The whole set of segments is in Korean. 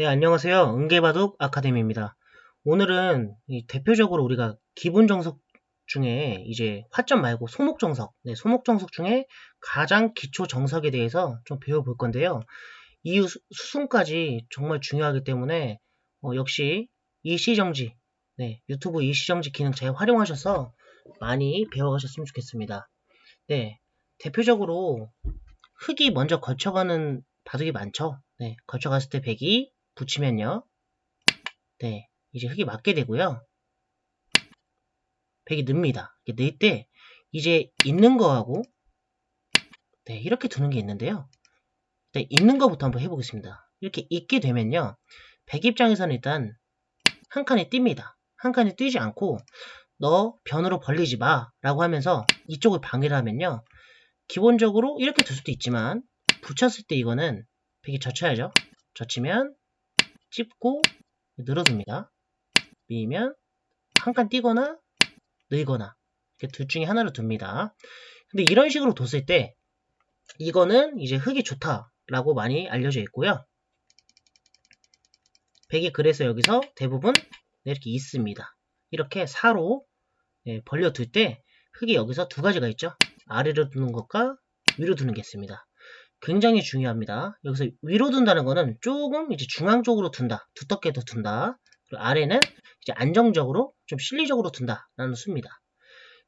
네, 안녕하세요. 은계바둑 아카데미입니다. 오늘은 이 대표적으로 우리가 기본 정석 중에 이제 화점 말고 소목 정석, 네, 소목 정석 중에 가장 기초 정석에 대해서 좀 배워볼 건데요. 이후 수- 수순까지 정말 중요하기 때문에 어, 역시 일시정지, 네, 유튜브 일시정지 기능 잘 활용하셔서 많이 배워가셨으면 좋겠습니다. 네, 대표적으로 흙이 먼저 거쳐가는 바둑이 많죠. 네, 거쳐갔을 때 백이 붙이면요. 네, 이제 흙이 맞게 되고요. 백이 늡니다. 넣을 때 이제 있는 거하고 네, 이렇게 두는 게 있는데요. 네, 있는 거부터 한번 해보겠습니다. 이렇게 있게 되면요. 백 입장에서는 일단 한 칸이 뜁니다. 한 칸이 뛰지 않고 너 변으로 벌리지 마 라고 하면서 이쪽을 방해를 하면요. 기본적으로 이렇게 둘 수도 있지만 붙였을 때 이거는 백이 젖혀야죠. 젖히면 찝고 늘어둡니다. 밀면 한칸 띄거나 늘거나 이렇게 둘 중에 하나를 둡니다. 근데 이런 식으로 뒀을 때 이거는 이제 흙이 좋다라고 많이 알려져 있고요. 백이 그래서 여기서 대부분 이렇게 있습니다. 이렇게 사로 예, 벌려둘 때 흙이 여기서 두 가지가 있죠. 아래로 두는 것과 위로 두는 게 있습니다. 굉장히 중요합니다. 여기서 위로 둔다는 거는 조금 이제 중앙 쪽으로 둔다. 두텁게 더 둔다. 그리고 아래는 이제 안정적으로 좀 실리적으로 둔다라는 수입니다.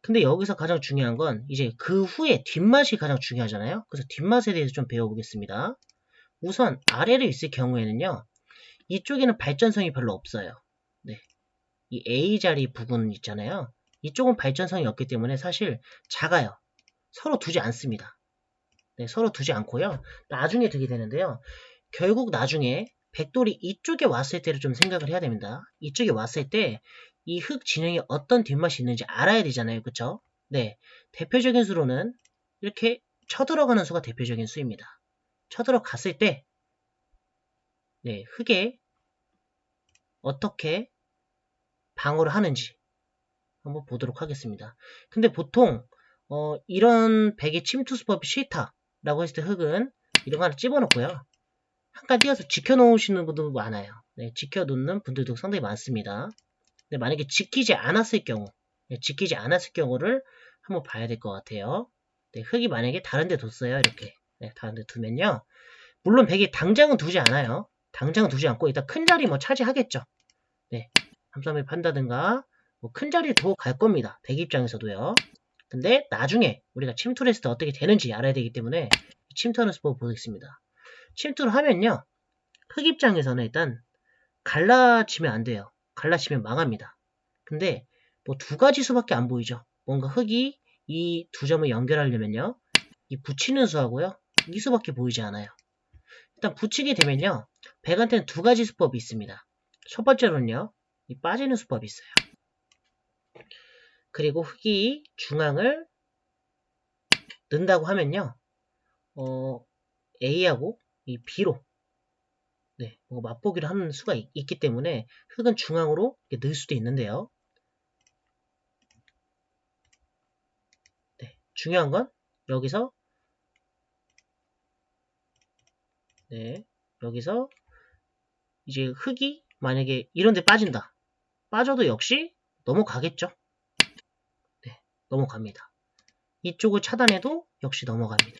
근데 여기서 가장 중요한 건 이제 그 후에 뒷맛이 가장 중요하잖아요. 그래서 뒷맛에 대해서 좀 배워보겠습니다. 우선 아래로 있을 경우에는요. 이쪽에는 발전성이 별로 없어요. 네. 이 A 자리 부분 있잖아요. 이쪽은 발전성이 없기 때문에 사실 작아요. 서로 두지 않습니다. 네, 서로 두지 않고요. 나중에 두게 되는데요. 결국 나중에 백돌이 이쪽에 왔을 때를 좀 생각을 해야 됩니다. 이쪽에 왔을 때 이 흙 진영에 어떤 뒷맛이 있는지 알아야 되잖아요. 그쵸? 네. 대표적인 수로는 이렇게 쳐들어가는 수가 대표적인 수입니다. 쳐들어갔을 때 네, 흙에 어떻게 방어를 하는지 한번 보도록 하겠습니다. 근데 보통 어, 이런 백의 침투 수법이 싫다 라고 했을 때 흙은 이런 거 하나 집어넣고요. 한칸 띄어서 지켜놓으시는 분도 많아요. 네, 지켜놓는 분들도 상당히 많습니다. 근데 만약에 지키지 않았을 경우, 네, 지키지 않았을 경우를 한번 봐야 될 것 같아요. 네, 흙이 만약에 다른 데 뒀어요. 이렇게. 네, 다른 데 두면요. 물론 백이 당장은 두지 않아요. 당장은 두지 않고 일단 큰 자리 뭐 차지하겠죠. 네, 함수함을 판다든가 뭐 큰 자리 두고 갈 겁니다. 백 입장에서도요. 근데 나중에 우리가 침투를 했을 때 어떻게 되는지 알아야 되기 때문에 침투하는 수법을 보겠습니다. 침투를 하면요. 흙 입장에서는 일단 갈라치면 안 돼요. 갈라치면 망합니다. 근데 뭐 두 가지 수밖에 안 보이죠. 뭔가 흙이 이 두 점을 연결하려면요. 이 붙이는 수하고요. 이 수밖에 보이지 않아요. 일단 붙이게 되면요. 백한테는 두 가지 수법이 있습니다. 첫 번째로는요. 이 빠지는 수법이 있어요. 그리고 흙이 중앙을 넣는다고 하면요. 어, A하고 이 B로 네, 뭐 맛보기를 하는 수가 있, 기 때문에 흙은 중앙으로 넣을 수도 있는데요. 네, 중요한 건 여기서 네, 여기서 이제 흙이 만약에 이런 데 빠진다. 빠져도 역시 넘어가겠죠. 네, 넘어갑니다. 이쪽을 차단해도 역시 넘어갑니다.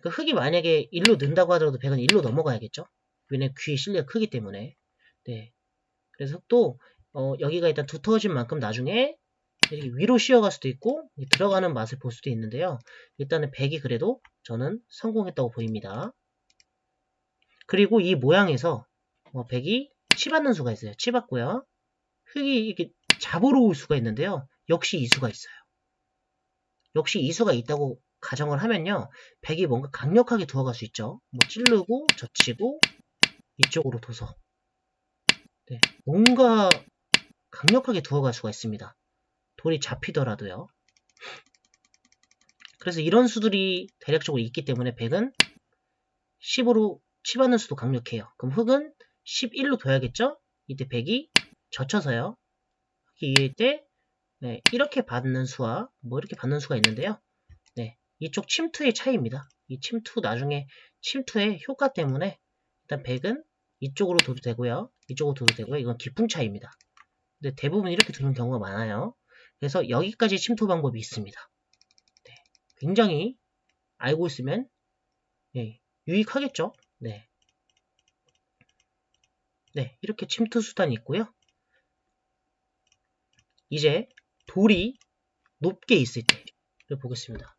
그 흙이 만약에 일로 는다고 하더라도 백은 일로 넘어가야겠죠. 왜냐면 귀의 실리가 크기 때문에. 네. 그래서 흙도 어, 여기가 일단 두터워진 만큼 나중에 이렇게 위로 씌어갈 수도 있고 들어가는 맛을 볼 수도 있는데요. 일단은 백이 그래도 저는 성공했다고 보입니다. 그리고 이 모양에서 어, 백이 치받는 수가 있어요. 치받고요. 흙이 이렇게 잡으러 올 수가 있는데요. 역시 이 수가 있어요. 역시 이 수가 있다고 가정을 하면요. 백이 뭔가 강력하게 두어갈 수 있죠. 뭐 찌르고 젖히고 이쪽으로 둬서 네, 뭔가 강력하게 두어갈 수가 있습니다. 돌이 잡히더라도요. 그래서 이런 수들이 대략적으로 있기 때문에 백은 10으로 치받는 수도 강력해요. 그럼 흙은 11로 둬야겠죠? 이때 백이 젖혀서요. 이일 때 네, 이렇게 받는 수와 뭐 이렇게 받는 수가 있는데요. 네, 이쪽 침투의 차이입니다. 이 침투 나중에 침투의 효과 때문에 일단 100은 이쪽으로 둬도 되고요. 이쪽으로 둬도 되고요. 이건 기풍 차이입니다. 근데 대부분 이렇게 두는 경우가 많아요. 그래서 여기까지 침투 방법이 있습니다. 네, 굉장히 알고 있으면 예, 유익하겠죠? 네. 네, 이렇게 침투 수단이 있고요. 이제 돌이 높게 있을 때를 보겠습니다.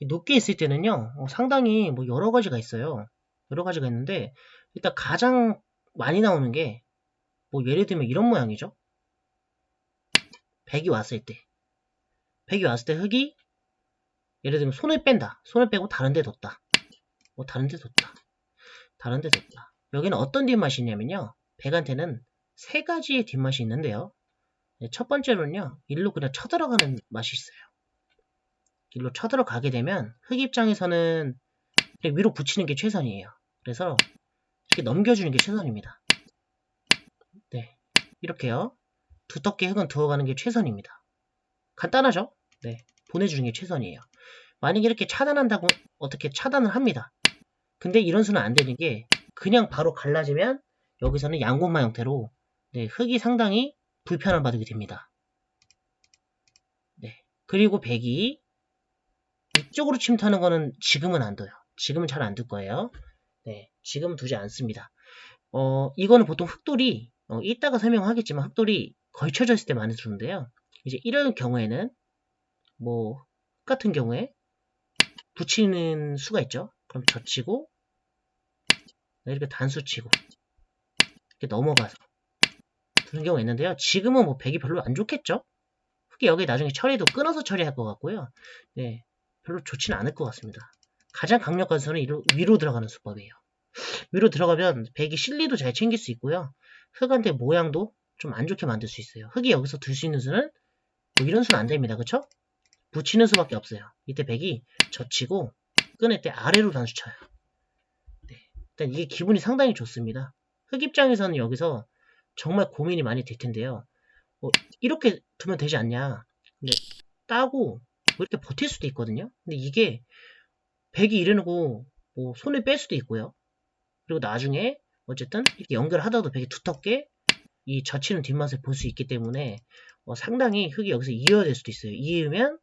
이 높게 있을 때는요, 어, 상당히 뭐 여러 가지가 있어요. 여러 가지가 있는데, 일단 가장 많이 나오는 게, 뭐 예를 들면 이런 모양이죠. 백이 왔을 때. 백이 왔을 때 흙이, 예를 들면 손을 뺀다. 손을 빼고 다른 데 뒀다. 뭐 다른 데 뒀다. 다른 데 뒀다. 여기는 어떤 뒷맛이 있냐면요. 백한테는 세 가지의 뒷맛이 있는데요. 네, 첫 번째로는요, 일로 그냥 쳐들어가는 맛이 있어요. 일로 쳐들어가게 되면 흙 입장에서는 위로 붙이는 게 최선이에요. 그래서 이렇게 넘겨주는 게 최선입니다. 네, 이렇게요. 두텁게 흙은 두어가는 게 최선입니다. 간단하죠? 네, 보내주는 게 최선이에요. 만약에 이렇게 차단한다고 어떻게 차단을 합니다. 근데 이런 수는 안 되는 게 그냥 바로 갈라지면 여기서는 양곤마 형태로 네, 흙이 상당히 불편한 바둑이 됩니다. 네. 그리고 백이 이쪽으로 침투하는 거는 지금은 안 둬요. 지금은 잘 안 둘 거예요. 네. 지금은 두지 않습니다. 어, 이거는 보통 흑돌이, 어, 이따가 설명하겠지만 흑돌이 걸쳐져 있을 때 많이 두는데요. 이제 이런 경우에는, 뭐, 흙 같은 경우에 붙이는 수가 있죠. 그럼 젖히고, 이렇게 단수 치고, 이렇게 넘어가서 두는 경우가 있는데요. 지금은 뭐 백이 별로 안 좋겠죠? 흙이 여기 나중에 처리도 끊어서 처리할 것 같고요. 네, 별로 좋지는 않을 것 같습니다. 가장 강력한 수는 위로, 들어가는 수법이에요. 위로 들어가면 백이 실리도 잘 챙길 수 있고요. 흙한테 모양도 좀 안 좋게 만들 수 있어요. 흙이 여기서 둘수 있는 수는 뭐 이런 수는 안 됩니다. 그쵸? 붙이는 수밖에 없어요. 이때 백이 젖히고 끊을 때 아래로 단수 쳐요. 네, 일단 이게 기분이 상당히 좋습니다. 흙 입장에서는 여기서 정말 고민이 많이 될 텐데요. 어, 이렇게 두면 되지 않냐. 근데 따고 뭐 이렇게 버틸 수도 있거든요. 근데 이게 백이 이러고 뭐 손을 뺄 수도 있고요. 그리고 나중에 어쨌든 이렇게 연결하다도 백이 두텁게 이 젖히는 뒷맛을 볼 수 있기 때문에 어, 상당히 흙이 여기서 이어야 될 수도 있어요. 이으면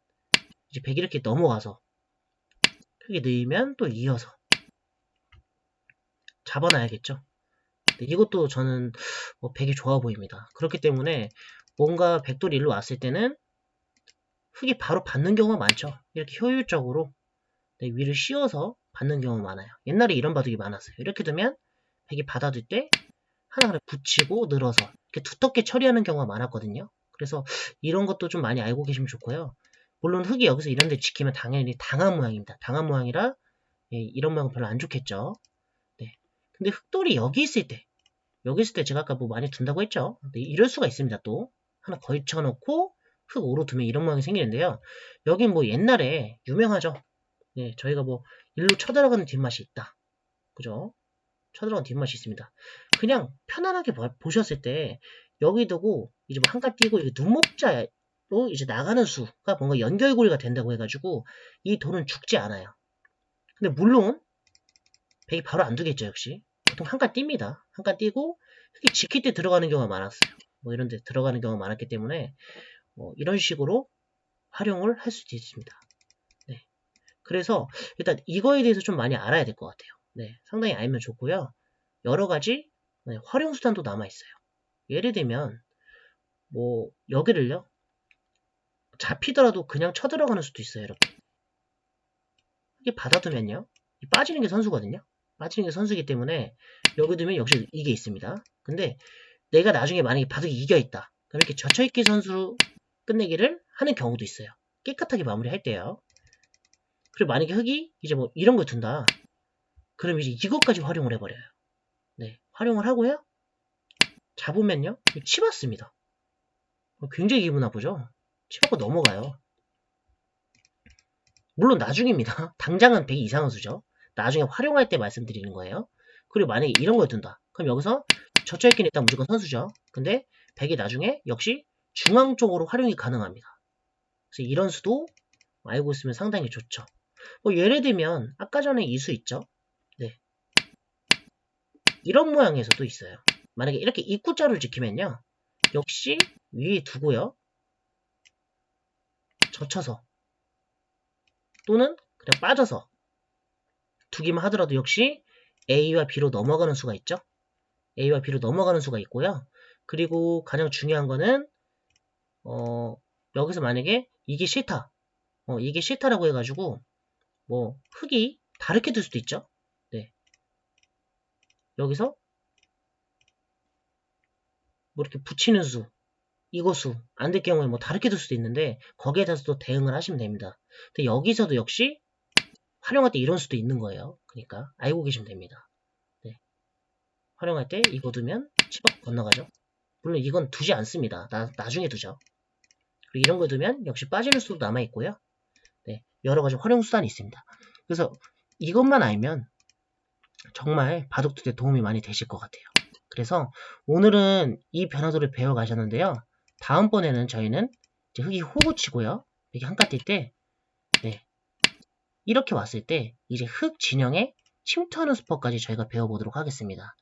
이제 백이 이렇게 넘어가서 흙이 넣으면 또 이어서 잡아놔야겠죠. 네, 이것도 저는 뭐 백이 좋아 보입니다. 그렇기 때문에 뭔가 백돌이 일로 왔을 때는 흙이 바로 받는 경우가 많죠. 이렇게 효율적으로 네, 위를 씌워서 받는 경우가 많아요. 옛날에 이런 바둑이 많았어요. 이렇게 되면 백이 받아둘 때 하나를 붙이고 늘어서 이렇게 두텁게 처리하는 경우가 많았거든요. 그래서 이런 것도 좀 많이 알고 계시면 좋고요. 물론 흙이 여기서 이런 데 지키면 당연히 당한 모양입니다. 당한 모양이라 예, 이런 모양 별로 안 좋겠죠. 근데 흑돌이 여기 있을 때, 여기 있을 때 제가 아까 뭐 많이 둔다고 했죠? 근데 이럴 수가 있습니다, 또. 하나 걸쳐놓고 흙 오로 두면 이런 모양이 생기는데요. 여긴 뭐 옛날에 유명하죠? 네, 저희가 뭐 일로 쳐들어가는 뒷맛이 있다. 그죠? 쳐들어가는 뒷맛이 있습니다. 그냥 편안하게 보셨을 때 여기 두고 이제 뭐 한칸 띄고 이게 눈목자로 이제 나가는 수가 뭔가 연결고리가 된다고 해가지고 이 돌은 죽지 않아요. 근데 물론 백이 바로 안 두겠죠, 역시. 보통 한 칸 띕니다. 한 칸 띄고 흙이 지킬 때 들어가는 경우가 많았어요. 뭐 이런 데 들어가는 경우가 많았기 때문에 뭐 이런 식으로 활용을 할 수도 있습니다. 네. 그래서 일단 이거에 대해서 좀 많이 알아야 될 것 같아요. 네. 상당히 알면 좋고요. 여러 가지 네, 활용 수단도 남아 있어요. 예를 들면 뭐 여기를요. 잡히더라도 그냥 쳐들어가는 수도 있어요, 이렇게. 이게 받아두면요. 빠지는 게 선수거든요. 빠지는 게 선수이기 때문에 여기 두면 역시 이게 있습니다. 근데 내가 나중에 만약에 바둑이 이겨 있다. 그럼 이렇게 젖혀있기 선수로 끝내기를 하는 경우도 있어요. 깨끗하게 마무리할 때요. 그리고 만약에 흙이 이제 뭐 이런 걸 둔다. 그럼 이제 이것까지 활용을 해버려요. 네, 활용을 하고요. 잡으면요. 치봤습니다. 굉장히 기분 나쁘죠? 치받고 넘어가요. 물론 나중입니다. 당장은 100이 이상한 수죠. 나중에 활용할 때 말씀드리는 거예요. 그리고 만약에 이런 걸 둔다. 그럼 여기서 젖혀있긴 일단 무조건 선수죠. 근데 100이 나중에 역시 중앙 쪽으로 활용이 가능합니다. 그래서 이런 수도 알고 있으면 상당히 좋죠. 뭐 예를 들면 아까 전에 이 수 있죠. 네. 이런 모양에서도 있어요. 만약에 이렇게 입구자를 지키면요. 역시 위에 두고요. 젖혀서 또는 그냥 빠져서 두기만 하더라도 역시 A와 B로 넘어가는 수가 있죠. A와 B로 넘어가는 수가 있고요. 그리고 가장 중요한 거는 어, 여기서 만약에 이게 싫다. 어, 이게 싫다라고 해가지고 뭐 흙이 다르게 될 수도 있죠. 네. 여기서 뭐 이렇게 붙이는 수, 이거 수, 안 될 경우에 뭐 다르게 될 수도 있는데 거기에 대해서도 대응을 하시면 됩니다. 근데 여기서도 역시 활용할 때 이런 수도 있는 거예요. 그러니까 알고 계시면 됩니다. 네. 활용할 때 이거 두면 10억 건너가죠. 물론 이건 두지 않습니다. 나, 나중에 두죠. 그리고 이런 거 두면 역시 빠지는 수도 남아있고요. 네. 여러 가지 활용 수단이 있습니다. 그래서 이것만 알면 정말 바둑 두대 도움이 많이 되실 것 같아요. 그래서 오늘은 이 변화도를 배워 가셨는데요. 다음번에는 저희는 흙이 호구 치고요. 이렇게 한가 뛸 때, 네. 이렇게 왔을 때 이제 흙 진영에 침투하는 수법까지 저희가 배워보도록 하겠습니다.